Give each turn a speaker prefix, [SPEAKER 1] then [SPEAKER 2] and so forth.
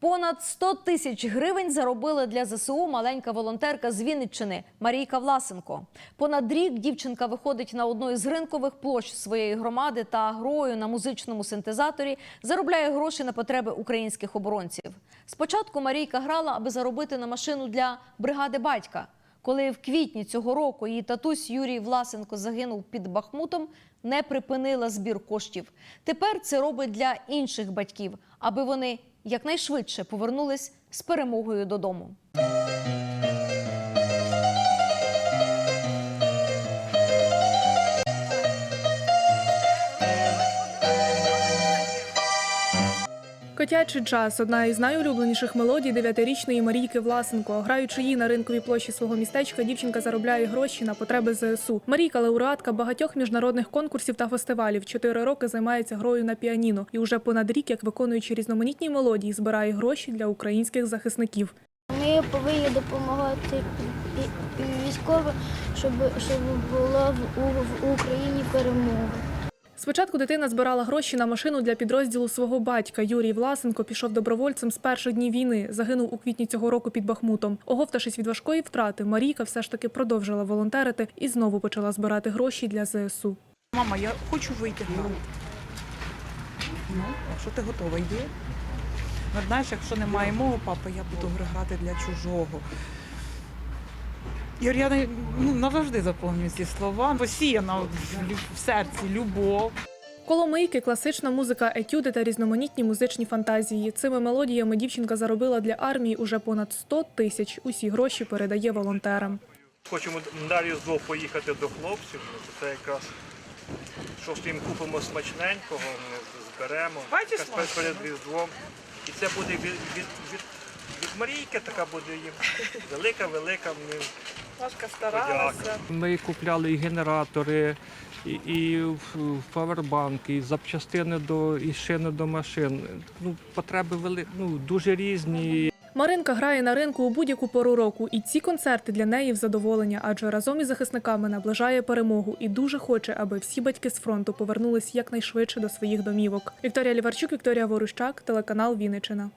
[SPEAKER 1] Понад 100 тисяч гривень заробила для ЗСУ маленька волонтерка з Вінниччини Марійка Власенко. Понад рік дівчинка виходить на одну із ринкових площ своєї громади та грою на музичному синтезаторі заробляє гроші на потреби українських оборонців. Спочатку Марійка грала, аби заробити на машину для бригади батька. Коли в квітні цього року її татусь Юрій Власенко загинув під Бахмутом, не припинила збір коштів. Тепер це робить для інших батьків, аби вони якнайшвидше повернулись з перемогою додому.
[SPEAKER 2] Котячий час одна із найулюбленіших мелодій дев'ятирічної Марійки Власенко. Граючи її на ринковій площі свого містечка, дівчинка заробляє гроші на потреби ЗСУ. Марійка лауреатка багатьох міжнародних конкурсів та фестивалів. Чотири роки займається грою на піаніно і уже понад рік, як виконуючи різноманітні мелодії, збирає гроші для українських захисників.
[SPEAKER 3] Ми повинні допомагати військовим, щоб, щоб була в Україні перемога.
[SPEAKER 2] Спочатку дитина збирала гроші на машину для підрозділу свого батька. Юрій Власенко пішов добровольцем з перших днів війни. Загинув у квітні цього року під Бахмутом. Оговтавшись від важкої втрати, Марійка все ж таки продовжила волонтерити і знову почала збирати гроші для ЗСУ.
[SPEAKER 4] Мама, я хочу вийти. Ну, якщо ти готова, йди. Ну, знаєш, якщо немає мого папи, я буду грати для чужого. Юр, я ну, назавжди запам'ятаю ці слова. Посіяна в в серці любов.
[SPEAKER 2] Коломийки, класична музика, етюди та різноманітні музичні фантазії. Цими мелодіями дівчинка заробила для армії уже понад 100 тисяч. Усі гроші передає волонтерам.
[SPEAKER 5] Хочемо на Різдво поїхати до хлопців, ну, це якраз щось їм купимо смачненького, ми зберемо
[SPEAKER 4] Бачиш,
[SPEAKER 5] якраз перед- перед Різдвом. І це буде від, від, від, від Марійки така буде їм велика, велика. Ми
[SPEAKER 4] Пашка
[SPEAKER 5] старалася.
[SPEAKER 6] Ми купляли і генератори, і, і павербанки, і запчастини до і шини до машин. Ну, потреби вели, ну, дуже різні.
[SPEAKER 2] Маринка грає на ринку у будь-яку пору року, і ці концерти для неї в задоволення, адже разом із захисниками наближає перемогу і дуже хоче, аби всі батьки з фронту повернулись якнайшвидше до своїх домівок. Вікторія Ліварчук, Вікторія Ворущак, телеканал Вінниччина.